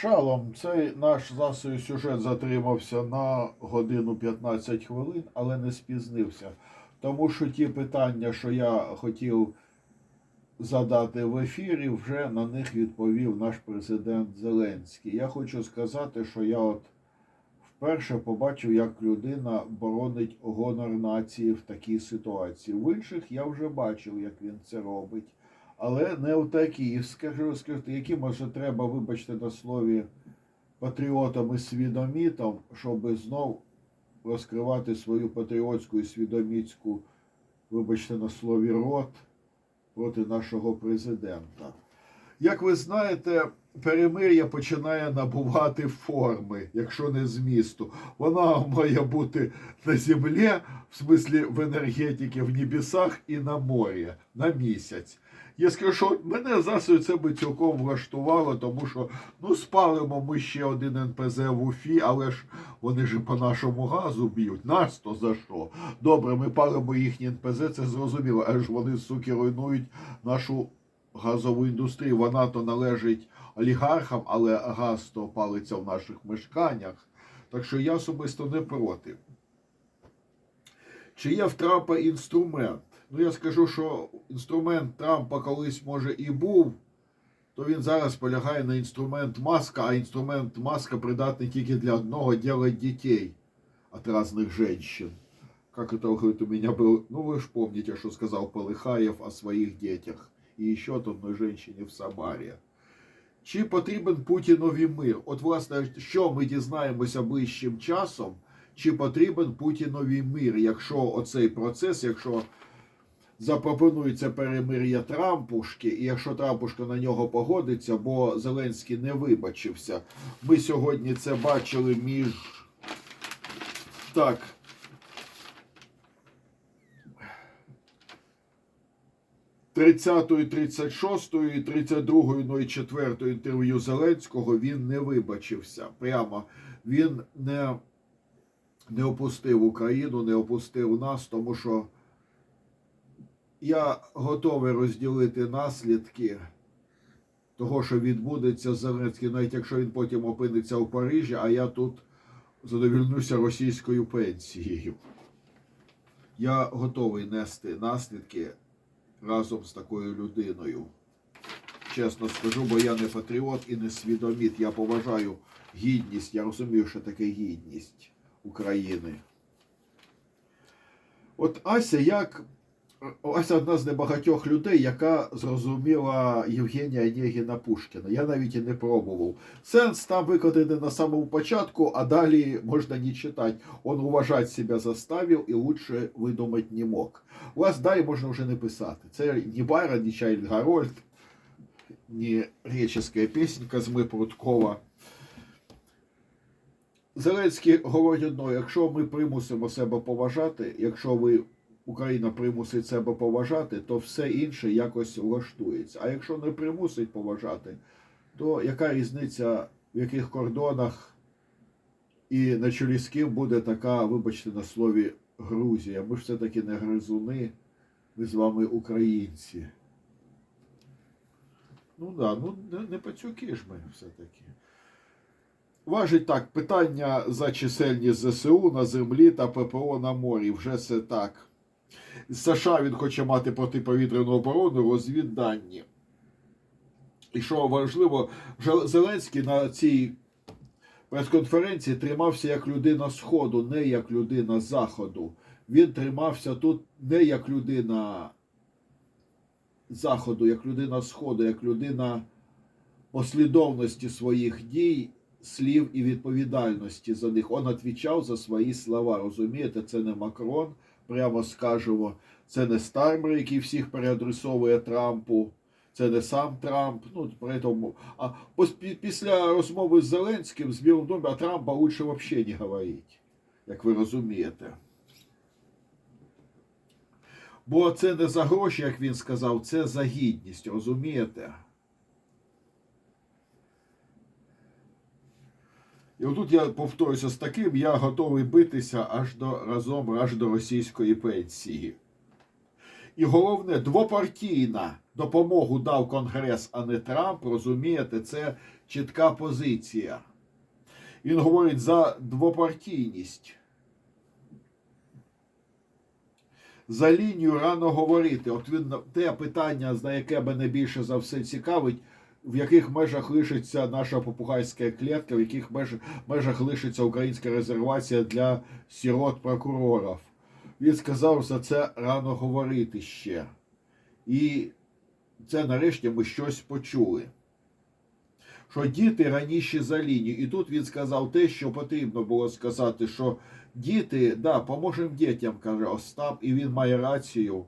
Шалом, цей наш засою сюжет затримався на годину 15 хвилин, але не спізнився. Тому що ті питання, що я хотів задати в ефірі, вже на них відповів наш президент Зеленський. Я хочу сказати, що я от вперше побачив, як людина боронить гонор нації в такій ситуації. В інших я вже бачив, як він це робить. Але не в такій. Скажу, скажу, які може треба, вибачте на слові, патріотам і свідомітам, щоб знов розкривати свою патріотську і свідоміцьку, вибачте на слові, рот проти нашого президента. Як ви знаєте, перемир'я починає набувати форми, якщо не змісту. Вона має бути на землі, в смислі в енергетиці, в небесах і на морі на місяць. Я скажу, що мене засою це би цілком влаштувало, тому що ну спалимо ми ще один НПЗ в Уфі, але ж вони ж по нашому газу б'ють. Нас то за що? Добре, ми палимо їхні НПЗ, це зрозуміло, аж вони, суки, руйнують нашу газову індустрію. Вона то належить олігархам, але газ то палиться в наших мешканнях. Так що я особисто не проти. Чи є в Трампа інструмент? Ну, я скажу, що інструмент Трампа колись може і був, то він зараз полягає на інструмент маска, а інструмент маска придатний тільки для одного делать дітей от разных женщин. Как это говорит, у меня был, ну вы же помните, что сказал Полыхаев о своих детях і еще от одной женщині в Самарі. Чи потрібен Путінові мир? От, власне, що ми дізнаємося ближчим часом, чи потрібен Путінові мир, якщо оцей процес, якщо запропонується перемир'я Трампушки, і якщо Трампушка на нього погодиться, бо Зеленський не вибачився. Ми сьогодні це бачили між. Так. Тридцятою, тридцять шостою, тридцять другою, ну і четвертою інтерв'ю Зеленського він не вибачився. Прямо він не, не опустив Україну, не опустив нас, тому що я готовий розділити наслідки того, що відбудеться з Зеленським, навіть якщо він потім опиниться у Парижі, а я тут задовільнюся російською пенсією. Я готовий нести наслідки разом з такою людиною. Чесно скажу, бо я не патріот і не свідоміт. Я поважаю гідність, я розумію, що таке гідність України. От Ася як Ася одна з небагатьох людей, яка зрозуміла Євгенія Онегіна Пушкіна. Я навіть і не пробував. Сенс там викладений на самому початку, а далі можна не читати. Он уважать себе заставив і лучше видумати не мог. У вас далі можна вже не писати. Це ні Байрон, ні Чайльд Гарольд, ні греческая пісенька з Прудкова. Зеленський говорить одно: якщо ми примусимо себе поважати, якщо ви Україна примусить себе поважати, то все інше якось влаштується. А якщо не примусить поважати, то яка різниця, в яких кордонах і на чолі з ким буде така, вибачте, на слові Грузія? Ми ж все-таки не гризуни, ми з вами українці. Ну да, ну не, не пацюки ж ми все-таки. Важить так, питання за чисельність ЗСУ на землі та ППО на морі. Вже це так. США він хоче мати протиповітряну оборону, розвіддані. І що важливо, Зеленський на цій прес-конференції тримався як людина Сходу, не як людина Заходу. Він тримався тут не як людина Заходу, як людина Сходу, як людина послідовності своїх дій, слів і відповідальності за них. Он відповідав за свої слова. Розумієте, це не Макрон, прямо скажемо. Це не Стармер, який всіх переадресовує Трампу. Це не сам Трамп. Ну, при тому, а після розмови з Зеленським з Білим домом, а Трампа лучше взагалі не говорити, як ви розумієте. Бо це не за гроші, як він сказав, це за гідність, розумієте? І отут я повторюся з таким, я готовий битися аж до разом аж до російської пенсії. І головне, двопартійна допомогу дав Конгрес, а не Трамп. Розумієте, це чітка позиція. Він говорить за двопартійність. За лінію рано говорити. От він те питання, на яке мене більше за все цікавить, в яких межах лишиться наша попугайська клітка, в яких меж- межах лишиться українська резервація для сірот прокурорів. Він сказав, за це рано говорити ще. І це нарешті ми щось почули. Що діти раніше за лінію. І тут він сказав те, що потрібно було сказати, що діти, да, поможемо дітям, каже Остап, і він має рацію,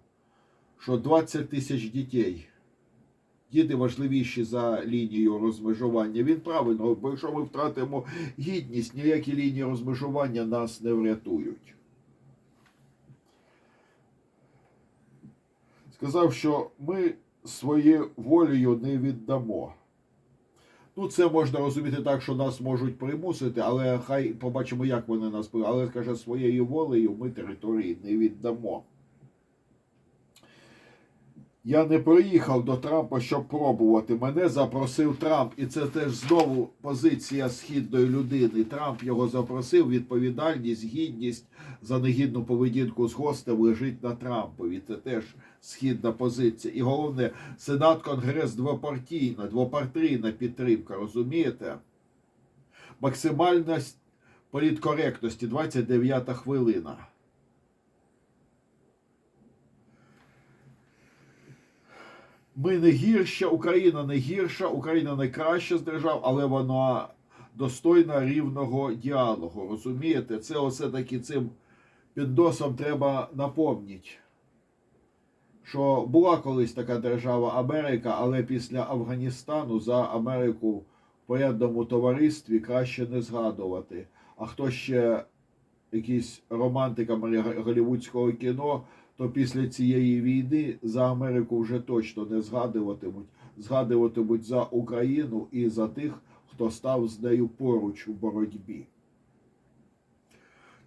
що 20 тисяч дітей. Діти важливіші за лінію розмежування. Він правильно, бо якщо ми втратимо гідність, ніякі лінії розмежування нас не врятують. Сказав, що ми своєю волею не віддамо. Ну, це можна розуміти так, що нас можуть примусити, але хай побачимо, як вони нас Але каже, своєю волею ми території не віддамо. Я не приїхав до Трампа, щоб пробувати. Мене запросив Трамп, і це теж знову позиція східної людини. Трамп його запросив. Відповідальність, гідність за негідну поведінку з гостем лежить на Трампові. Це теж східна позиція. І головне, Сенат Конгрес двопартійна, двопартійна підтримка. Розумієте? Максимальність політкоректності 29 хвилина. Ми не гірша, Україна не гірша, Україна не краща з держав, але вона достойна рівного діалогу. Розумієте? Це оце таки цим піддосом треба напомнити, що була колись така держава Америка, але після Афганістану за Америку в порядному товаристві краще не згадувати. А хто ще якийсь романтиками голівудського кіно, то після цієї війни за Америку вже точно не згадуватимуть. Згадуватимуть за Україну і за тих, хто став з нею поруч у боротьбі.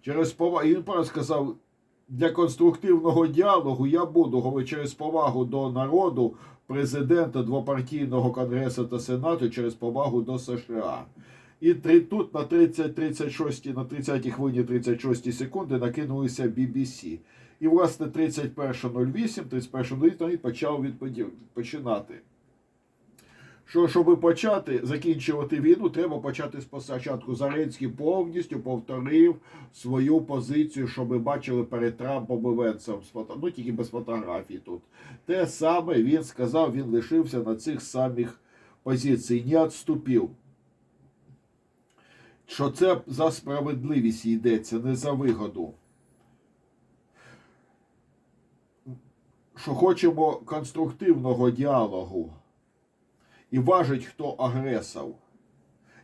Через повагу, він сказав, для конструктивного діалогу я буду говорити через повагу до народу, президента двопартійного конгресу та сенату, через повагу до США. І три, тут на 30, 36, на 30 хвилині 36 секунди накинулися BBC. І, власне, 31.08, 31.08 почав відподі- починати. Що, щоб почати закінчувати війну, треба почати спочатку. Зеленський повністю повторив свою позицію, що ми бачили перед Трампом і фото... ну тільки без фотографій тут. Те саме він сказав, він лишився на цих самих позицій, не відступив. Що це за справедливість йдеться, не за вигоду. Що хочемо конструктивного діалогу і важить, хто агресор.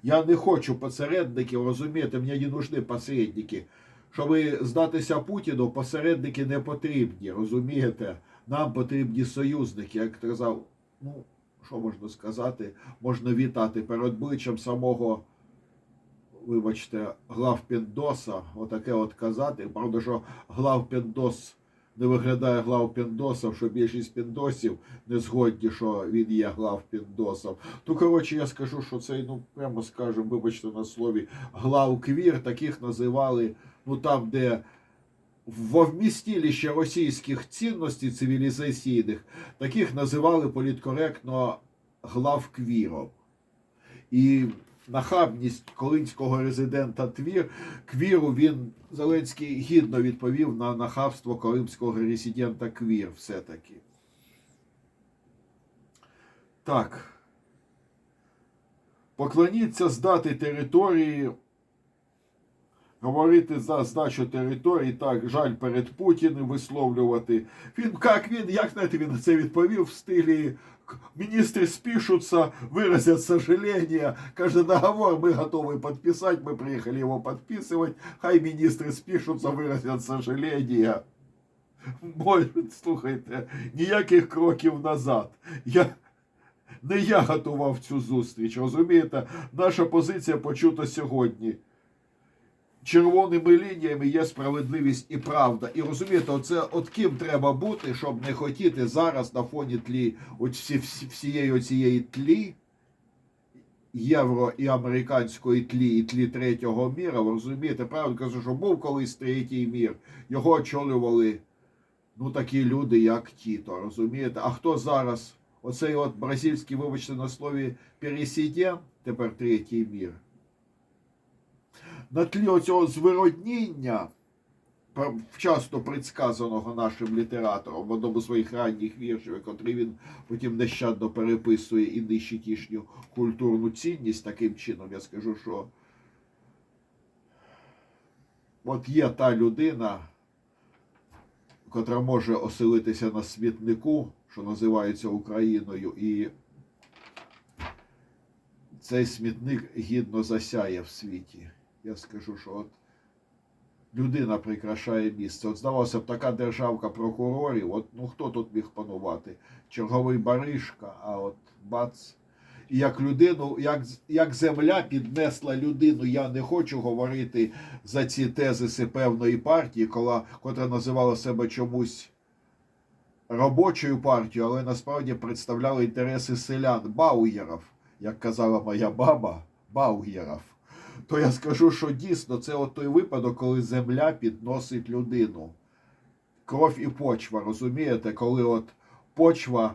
Я не хочу посередників, розумієте, мені не нужны посередники. Щоб здатися Путіну, посередники не потрібні, розумієте? Нам потрібні союзники, як сказав, ну, що можна сказати, можна вітати перед обличчям самого, вибачте, главпіндоса, отаке от казати. Правда, що главпіндос не виглядає глав главпіндосом, що більшість піндосів не згодні, що він є глав главпіндосом. Ну, коротше, я скажу, що цей, ну, прямо скажемо, вибачте на слові, главквір, таких називали, ну там, де во вмістилище російських цінностей цивілізаційних, таких називали політкоректно главквіром. І нахабність колинського резидента Твір, Квіру він Зеленський гідно відповів на нахабство колимського резидента Квір все-таки. Так. Поклоніться здати території. Говорити за здачу території, так, жаль перед Путіним висловлювати. Він як він, як знаєте, він це відповів в стилі міністри спішуться, виразять сожаление. Каже, договор ми готові підписати, ми приїхали його підписувати. Хай міністри спішуться, виразять сожаление. Може, слухайте, ніяких кроків назад. Я, не я готував цю зустріч, розумієте? Наша позиція почута сьогодні. Червоними лініями є справедливість і правда. І розумієте, оце от ким треба бути, щоб не хотіти зараз на фоні тлі от всі, всі, всієї оцієї тлі євро і американської тлі, і тлі третього міра. Ви розумієте, правильно кажу, що був колись третій мір. Його очолювали ну такі люди, як Тіто. Розумієте? А хто зараз? Оцей от бразильський, вибачте на слові, пересідє, тепер третій мір. На тлі оцього звиродніння, часто предсказаного нашим літератором в одному з своїх ранніх віршів, котрий він потім нещадно переписує і нищить їхню культурну цінність таким чином, я скажу, що от є та людина, котра може оселитися на смітнику, що називається Україною, і цей смітник гідно засяє в світі. Я скажу, що от людина прикрашає місце. От здавалося б, така державка прокурорів, от ну хто тут міг панувати? Черговий баришка, а от бац. І як людину, як, як земля піднесла людину, я не хочу говорити за ці тезиси певної партії, кола, котра називала себе чомусь робочою партією, але насправді представляла інтереси селян, бауєрів, як казала моя баба, бауєрів. То я скажу, що дійсно це от той випадок, коли земля підносить людину. Кров і почва, розумієте, коли от почва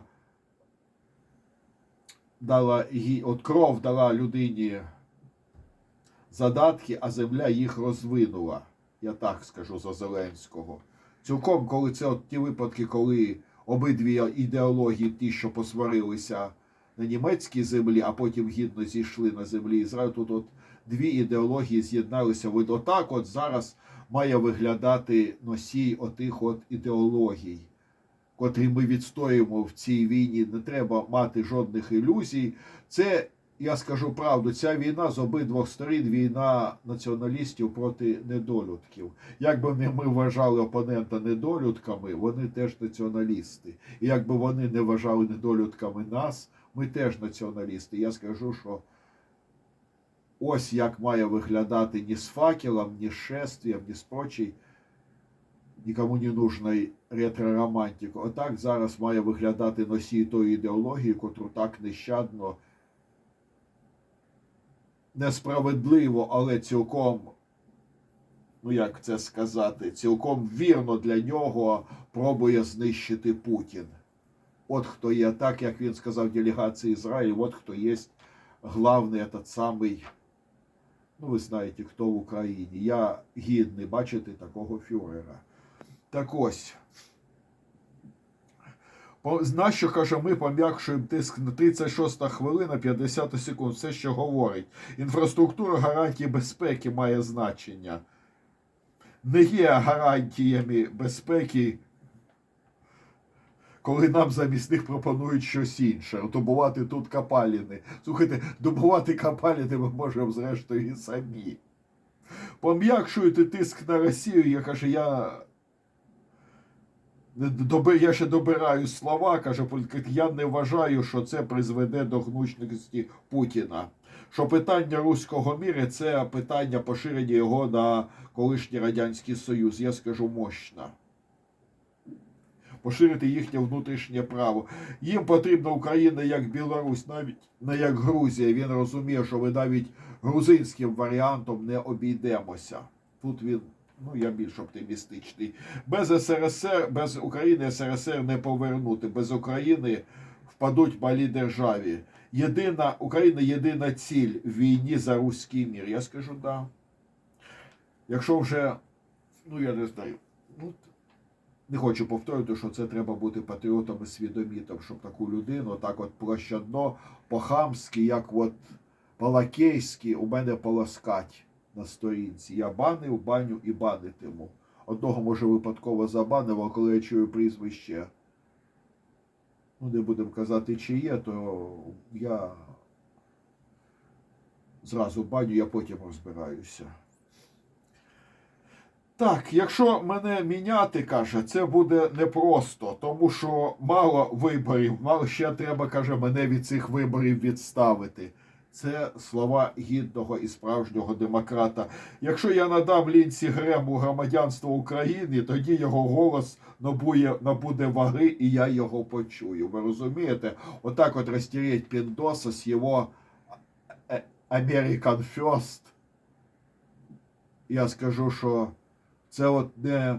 дала от кров дала людині задатки, а земля їх розвинула. Я так скажу за Зеленського. Цілком, коли це от ті випадки, коли обидві ідеології, ті, що посварилися на німецькій землі, а потім гідно зійшли на землі Ізраїлю, тут от дві ідеології з'єдналися. От отак от зараз має виглядати носій отих от ідеологій котрі ми відстоюємо в цій війні, не треба мати жодних ілюзій. Це, я скажу правду, ця війна з обидвох сторін війна націоналістів проти недолюдків. Як би не ми вважали опонента недолюдками, вони теж націоналісти. І якби вони не вважали недолюдками нас, ми теж націоналісти. Я скажу, що ось як має виглядати ні з факелом, ні з шествієм, ні з прочій нікому не нужної ретро-романтику. Отак зараз має виглядати носій тої ідеології, котру так нещадно, несправедливо, але цілком, ну як це сказати, цілком вірно для нього пробує знищити Путін. От хто є, так як він сказав делегації Ізраїлю, от хто є главний этот самий, ну ви знаєте, хто в Україні. Я гідний бачити такого фюрера. Так ось. Нащо, каже, ми пом'якшуємо тиск на 36 хвилина 50 секунд. Все, що говорить. Інфраструктура гарантії безпеки має значення. Не є гарантіями безпеки, коли нам замість них пропонують щось інше. Добувати тут капаліни. Слухайте, добувати капаліни ми можемо зрештою і самі. Пом'якшуєте тиск на Росію, я каже, я. Я ще добираю слова, каже я не вважаю, що це призведе до гнучності Путіна. Що питання руського міра це питання поширення його на колишній Радянський Союз. Я скажу мощно. Поширити їхнє внутрішнє право. Їм потрібна Україна як Білорусь, навіть не як Грузія. Він розуміє, що ви навіть грузинським варіантом не обійдемося. Тут він, ну я більш оптимістичний. Без СРСР, без України СРСР не повернути. Без України впадуть малі державі. Єдина Україна єдина ціль в війні за руський мір. Я скажу да. Якщо вже, ну я не знаю, ну не хочу повторювати, що це треба бути патріотом і свідомітом, щоб таку людину так от площадно, по-хамськи, як от по-лакейськи у мене полоскать на сторінці. Я банив, баню і банитиму. Одного, може, випадково забанив, а коли я чую прізвище, ну не будемо казати, чи є, то я зразу баню, я потім розбираюся. Так, якщо мене міняти, каже, це буде непросто, тому що мало виборів, мало ще треба, каже, мене від цих виборів відставити. Це слова гідного і справжнього демократа. Якщо я надам Лінсі Грему громадянство України, тоді його голос набує, набуде ваги, і я його почую. Ви розумієте? Отак от розтереть піндоса з його е, American First. Я скажу, що це от не.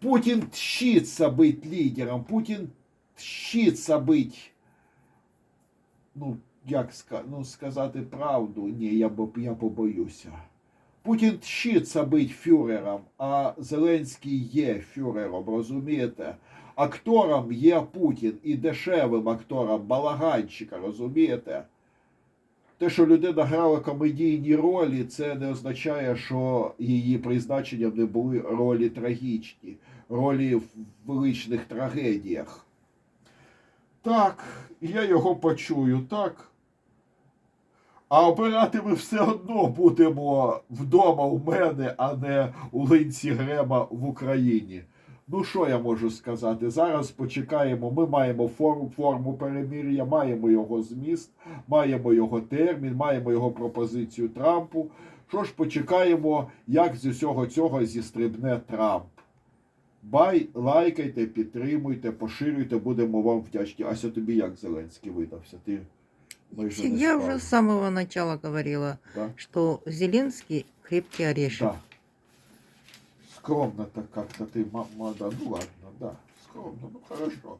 Путін тщиться бути лідером, Путін тщиться бути. Ну, як ну, сказати правду, ні, я, я побоюся. Путін тщиться бути фюрером, а Зеленський є фюрером, розумієте? Актором є Путін і дешевим актором, балаганчика, розумієте? Те, що людина грала комедійні ролі, це не означає, що її призначенням не були ролі трагічні, ролі в величних трагедіях. Так, я його почую, так. А обирати ми все одно будемо вдома у мене, а не у линці Грема в Україні. Ну, що я можу сказати? Зараз почекаємо. Ми маємо форму, форму перемир'я, маємо його зміст, маємо його термін, маємо його пропозицію Трампу. Що ж, почекаємо, як з усього цього зістрибне Трамп. Бай, лайкайте, підтримуйте, поширюйте, будемо вам вдячні. Ася, тобі як Зеленський видався? Ти майже не Я уже с самого начала говорила, да? что Зеленский крепкий орешек. Да. Скромно так как-то ты, мама, да, ну ладно, да, скромно, ну хорошо.